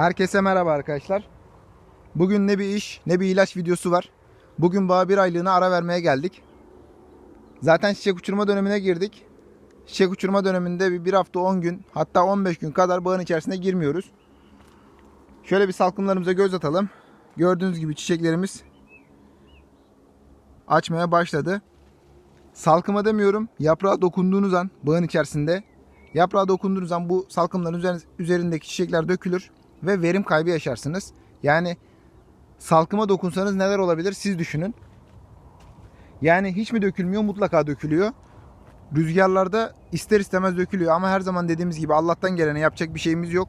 Herkese merhaba arkadaşlar. Bugün ne bir iş ne bir ilaç videosu var. Bugün bağ bir aylığına ara vermeye geldik. Zaten çiçek uçurma dönemine girdik. Çiçek uçurma döneminde bir, bir hafta 10 gün hatta 15 gün kadar bağın içerisine girmiyoruz. Şöyle bir salkımlarımıza göz atalım. Gördüğünüz gibi çiçeklerimiz açmaya başladı. Salkıma demiyorum. Yaprağa dokunduğunuz an bağın içerisinde yaprağa dokunduğunuz an bu salkımların üzerindeki çiçekler dökülür ve verim kaybı yaşarsınız. Yani salkıma dokunsanız neler olabilir siz düşünün. Yani hiç mi dökülmüyor? Mutlaka dökülüyor. Rüzgarlarda ister istemez dökülüyor ama her zaman dediğimiz gibi Allah'tan gelene yapacak bir şeyimiz yok.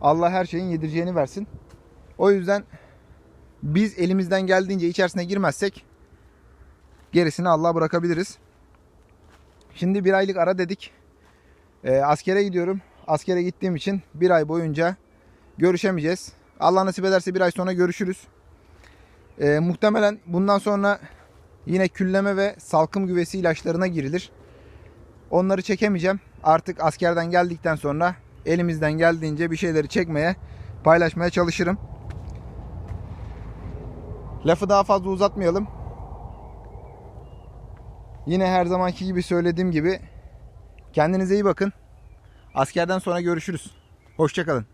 Allah her şeyin yedireceğini versin. O yüzden biz elimizden geldiğince içerisine girmezsek gerisini Allah'a bırakabiliriz. Şimdi bir aylık ara dedik. Ee, askere gidiyorum. Askere gittiğim için bir ay boyunca görüşemeyeceğiz. Allah nasip ederse bir ay sonra görüşürüz. Ee, muhtemelen bundan sonra yine külleme ve salkım güvesi ilaçlarına girilir. Onları çekemeyeceğim. Artık askerden geldikten sonra elimizden geldiğince bir şeyleri çekmeye, paylaşmaya çalışırım. Lafı daha fazla uzatmayalım. Yine her zamanki gibi söylediğim gibi kendinize iyi bakın. Askerden sonra görüşürüz. Hoşçakalın.